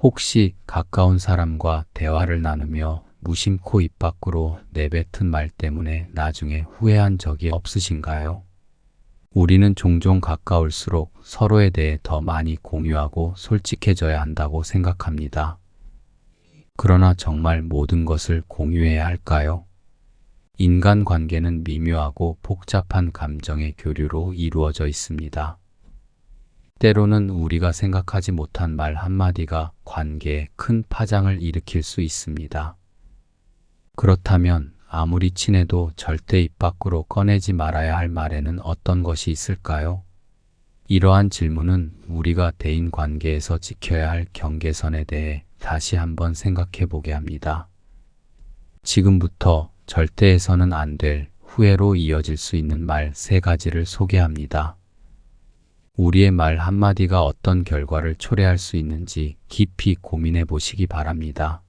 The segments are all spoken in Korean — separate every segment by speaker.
Speaker 1: 혹시 가까운 사람과 대화를 나누며 무심코 입 밖으로 내뱉은 말 때문에 나중에 후회한 적이 없으신가요? 우리는 종종 가까울수록 서로에 대해 더 많이 공유하고 솔직해져야 한다고 생각합니다. 그러나 정말 모든 것을 공유해야 할까요? 인간 관계는 미묘하고 복잡한 감정의 교류로 이루어져 있습니다. 때로는 우리가 생각하지 못한 말 한마디가 관계에 큰 파장을 일으킬 수 있습니다. 그렇다면 아무리 친해도 절대 입 밖으로 꺼내지 말아야 할 말에는 어떤 것이 있을까요? 이러한 질문은 우리가 대인 관계에서 지켜야 할 경계선에 대해 다시 한번 생각해 보게 합니다. 지금부터 절대에서는 안 될 후회로 이어질 수 있는 말 세 가지를 소개합니다. 우리의 말 한마디가 어떤 결과를 초래할 수 있는지 깊이 고민해 보시기 바랍니다.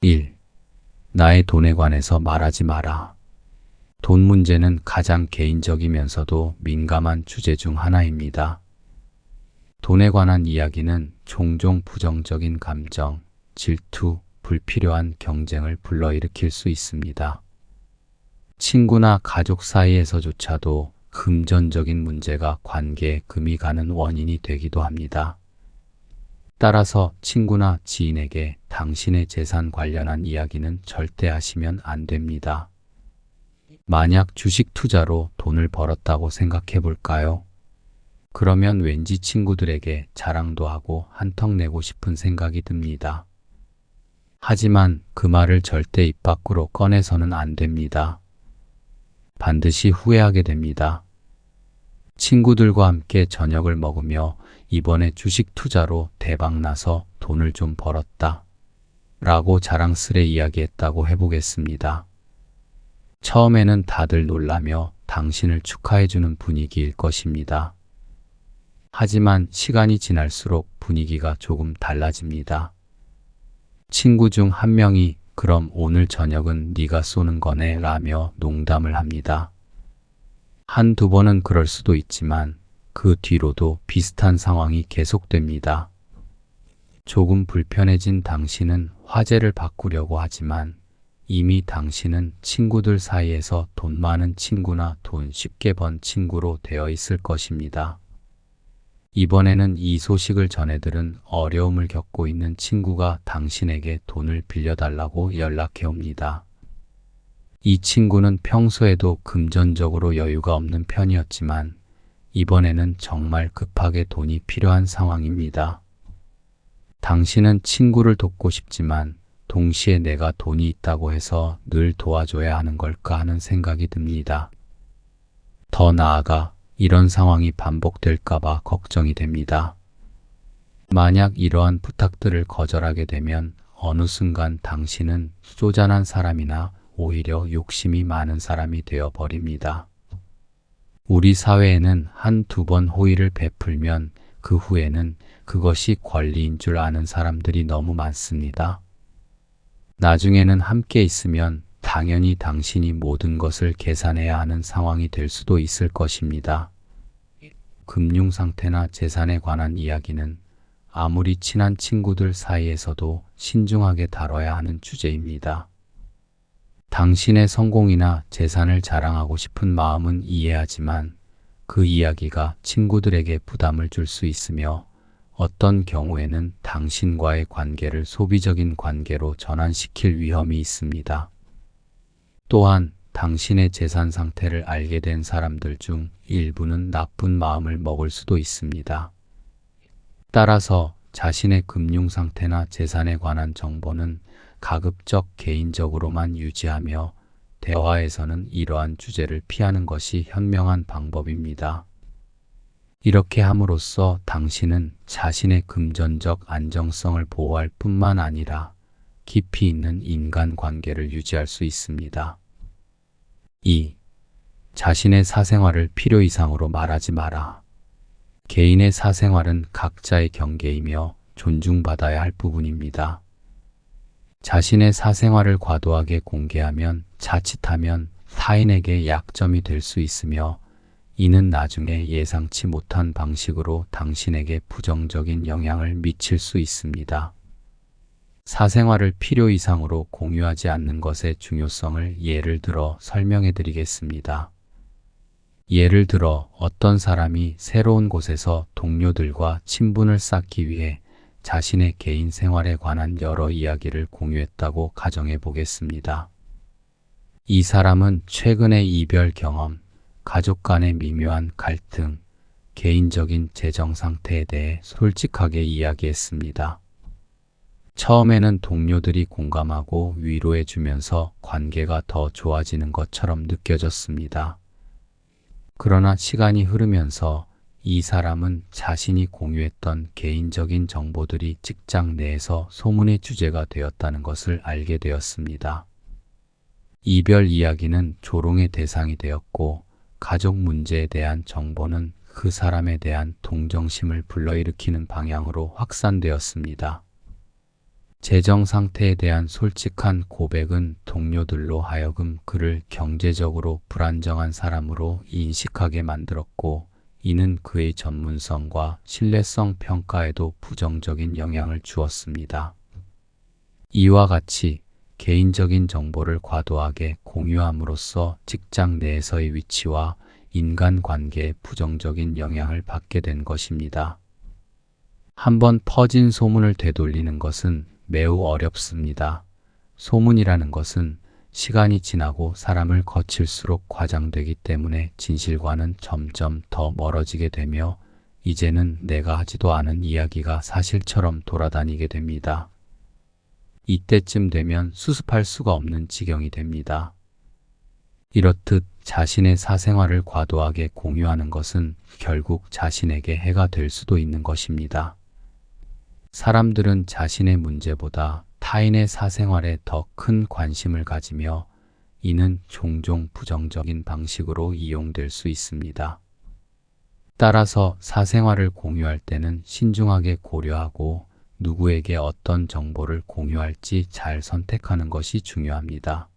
Speaker 1: 1. 나의 돈에 관해서 말하지 마라. 돈 문제는 가장 개인적이면서도 민감한 주제 중 하나입니다. 돈에 관한 이야기는 종종 부정적인 감정, 질투, 불필요한 경쟁을 불러일으킬 수 있습니다. 친구나 가족 사이에서조차도 금전적인 문제가 관계에 금이 가는 원인이 되기도 합니다. 따라서 친구나 지인에게 당신의 재산 관련한 이야기는 절대 하시면 안 됩니다. 만약 주식 투자로 돈을 벌었다고 생각해 볼까요? 그러면 왠지 친구들에게 자랑도 하고 한턱 내고 싶은 생각이 듭니다. 하지만 그 말을 절대 입 밖으로 꺼내서는 안 됩니다. 반드시 후회하게 됩니다. 친구들과 함께 저녁을 먹으며 이번에 주식 투자로 대박 나서 돈을 좀 벌었다. 라고 자랑스레 이야기했다고 해보겠습니다. 처음에는 다들 놀라며 당신을 축하해주는 분위기일 것입니다. 하지만 시간이 지날수록 분위기가 조금 달라집니다. 친구 중 한 명이 그럼 오늘 저녁은 네가 쏘는 거네 라며 농담을 합니다. 한두 번은 그럴 수도 있지만 그 뒤로도 비슷한 상황이 계속됩니다. 조금 불편해진 당신은 화제를 바꾸려고 하지만 이미 당신은 친구들 사이에서 돈 많은 친구나 돈 쉽게 번 친구로 되어 있을 것입니다. 이번에는 이 소식을 전해들은 어려움을 겪고 있는 친구가 당신에게 돈을 빌려달라고 연락해 옵니다. 이 친구는 평소에도 금전적으로 여유가 없는 편이었지만 이번에는 정말 급하게 돈이 필요한 상황입니다. 당신은 친구를 돕고 싶지만 동시에 내가 돈이 있다고 해서 늘 도와줘야 하는 걸까 하는 생각이 듭니다. 더 나아가 이런 상황이 반복될까봐 걱정이 됩니다. 만약 이러한 부탁들을 거절하게 되면 어느 순간 당신은 쪼잔한 사람이나 오히려 욕심이 많은 사람이 되어 버립니다. 우리 사회에는 한 두 번 호의를 베풀면 그 후에는 그것이 권리인 줄 아는 사람들이 너무 많습니다. 나중에는 함께 있으면 당연히 당신이 모든 것을 계산해야 하는 상황이 될 수도 있을 것입니다. 금융 상태나 재산에 관한 이야기는 아무리 친한 친구들 사이에서도 신중하게 다뤄야 하는 주제입니다. 당신의 성공이나 재산을 자랑하고 싶은 마음은 이해하지만 그 이야기가 친구들에게 부담을 줄 수 있으며 어떤 경우에는 당신과의 관계를 소비적인 관계로 전환시킬 위험이 있습니다. 또한 당신의 재산 상태를 알게 된 사람들 중 일부는 나쁜 마음을 먹을 수도 있습니다. 따라서 자신의 금융 상태나 재산에 관한 정보는 가급적 개인적으로만 유지하며 대화에서는 이러한 주제를 피하는 것이 현명한 방법입니다. 이렇게 함으로써 당신은 자신의 금전적 안정성을 보호할 뿐만 아니라 깊이 있는 인간 관계를 유지할 수 있습니다. 2. 자신의 사생활을 필요 이상으로 말하지 마라. 개인의 사생활은 각자의 경계이며 존중받아야 할 부분입니다. 자신의 사생활을 과도하게 공개하면 자칫하면 타인에게 약점이 될 수 있으며 이는 나중에 예상치 못한 방식으로 당신에게 부정적인 영향을 미칠 수 있습니다. 사생활을 필요 이상으로 공유하지 않는 것의 중요성을 예를 들어 설명해 드리겠습니다. 예를 들어 어떤 사람이 새로운 곳에서 동료들과 친분을 쌓기 위해 자신의 개인 생활에 관한 여러 이야기를 공유했다고 가정해 보겠습니다. 이 사람은 최근의 이별 경험, 가족 간의 미묘한 갈등, 개인적인 재정 상태에 대해 솔직하게 이야기했습니다. 처음에는 동료들이 공감하고 위로해 주면서 관계가 더 좋아지는 것처럼 느껴졌습니다. 그러나 시간이 흐르면서 이 사람은 자신이 공유했던 개인적인 정보들이 직장 내에서 소문의 주제가 되었다는 것을 알게 되었습니다. 이별 이야기는 조롱의 대상이 되었고 가족 문제에 대한 정보는 그 사람에 대한 동정심을 불러일으키는 방향으로 확산되었습니다. 재정 상태에 대한 솔직한 고백은 동료들로 하여금 그를 경제적으로 불안정한 사람으로 인식하게 만들었고, 이는 그의 전문성과 신뢰성 평가에도 부정적인 영향을 주었습니다. 이와 같이 개인적인 정보를 과도하게 공유함으로써 직장 내에서의 위치와 인간관계에 부정적인 영향을 받게 된 것입니다. 한번 퍼진 소문을 되돌리는 것은 매우 어렵습니다. 소문이라는 것은 시간이 지나고 사람을 거칠수록 과장되기 때문에 진실과는 점점 더 멀어지게 되며 이제는 내가 하지도 않은 이야기가 사실처럼 돌아다니게 됩니다. 이때쯤 되면 수습할 수가 없는 지경이 됩니다. 이렇듯 자신의 사생활을 과도하게 공유하는 것은 결국 자신에게 해가 될 수도 있는 것입니다. 사람들은 자신의 문제보다 타인의 사생활에 더 큰 관심을 가지며 이는 종종 부정적인 방식으로 이용될 수 있습니다. 따라서 사생활을 공유할 때는 신중하게 고려하고 누구에게 어떤 정보를 공유할지 잘 선택하는 것이 중요합니다.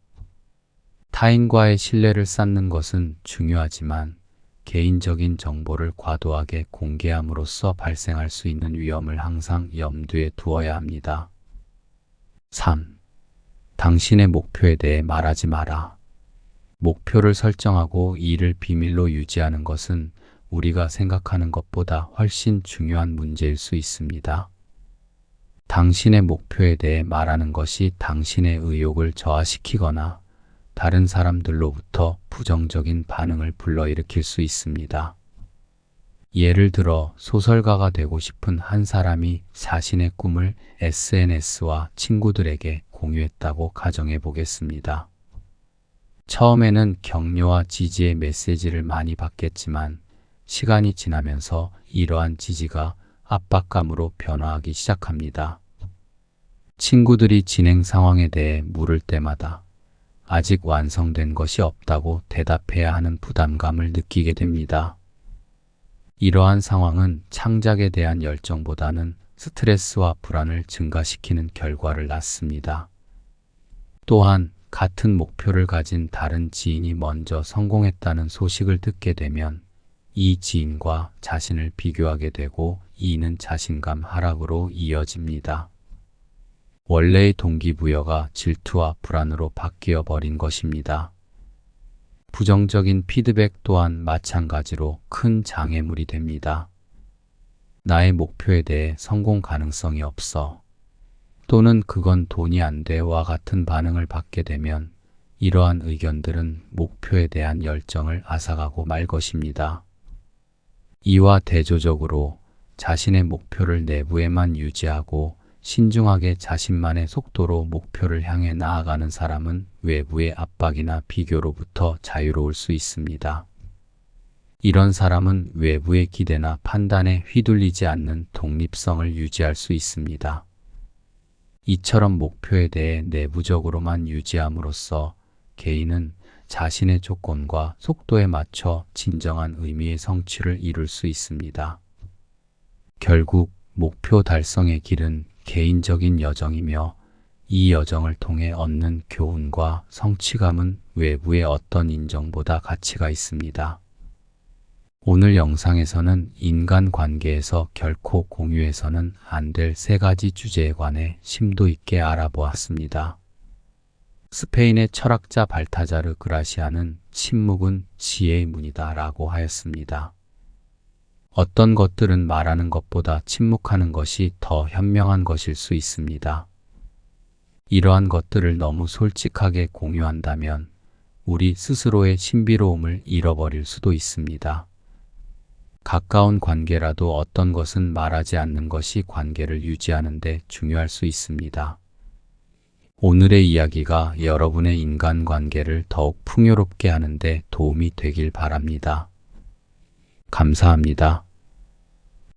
Speaker 1: 타인과의 신뢰를 쌓는 것은 중요하지만 개인적인 정보를 과도하게 공개함으로써 발생할 수 있는 위험을 항상 염두에 두어야 합니다. 3. 당신의 목표에 대해 말하지 마라. 목표를 설정하고 이를 비밀로 유지하는 것은 우리가 생각하는 것보다 훨씬 중요한 문제일 수 있습니다. 당신의 목표에 대해 말하는 것이 당신의 의욕을 저하시키거나 다른 사람들로부터 부정적인 반응을 불러일으킬 수 있습니다. 예를 들어 소설가가 되고 싶은 한 사람이 자신의 꿈을 SNS와 친구들에게 공유했다고 가정해 보겠습니다. 처음에는 격려와 지지의 메시지를 많이 받겠지만 시간이 지나면서 이러한 지지가 압박감으로 변화하기 시작합니다. 친구들이 진행 상황에 대해 물을 때마다 아직 완성된 것이 없다고 대답해야 하는 부담감을 느끼게 됩니다. 이러한 상황은 창작에 대한 열정보다는 스트레스와 불안을 증가시키는 결과를 낳습니다. 또한 같은 목표를 가진 다른 지인이 먼저 성공했다는 소식을 듣게 되면 이 지인과 자신을 비교하게 되고 이는 자신감 하락으로 이어집니다. 원래의 동기부여가 질투와 불안으로 바뀌어 버린 것입니다. 부정적인 피드백 또한 마찬가지로 큰 장애물이 됩니다. 나의 목표에 대해 성공 가능성이 없어 또는 그건 돈이 안 돼와 같은 반응을 받게 되면 이러한 의견들은 목표에 대한 열정을 앗아가고 말 것입니다. 이와 대조적으로 자신의 목표를 내부에만 유지하고 신중하게 자신만의 속도로 목표를 향해 나아가는 사람은 외부의 압박이나 비교로부터 자유로울 수 있습니다. 이런 사람은 외부의 기대나 판단에 휘둘리지 않는 독립성을 유지할 수 있습니다. 이처럼 목표에 대해 내부적으로만 유지함으로써 개인은 자신의 조건과 속도에 맞춰 진정한 의미의 성취를 이룰 수 있습니다. 결국 목표 달성의 길은 개인적인 여정이며 이 여정을 통해 얻는 교훈과 성취감은 외부의 어떤 인정보다 가치가 있습니다. 오늘 영상에서는 인간 관계에서 결코 공유해서는 안 될 세 가지 주제에 관해 심도 있게 알아보았습니다. 스페인의 철학자 발타자르 그라시아는 침묵은 지혜의 문이다 라고 하였습니다. 어떤 것들은 말하는 것보다 침묵하는 것이 더 현명한 것일 수 있습니다. 이러한 것들을 너무 솔직하게 공유한다면 우리 스스로의 신비로움을 잃어버릴 수도 있습니다. 가까운 관계라도 어떤 것은 말하지 않는 것이 관계를 유지하는 데 중요할 수 있습니다. 오늘의 이야기가 여러분의 인간관계를 더욱 풍요롭게 하는 데 도움이 되길 바랍니다. 감사합니다.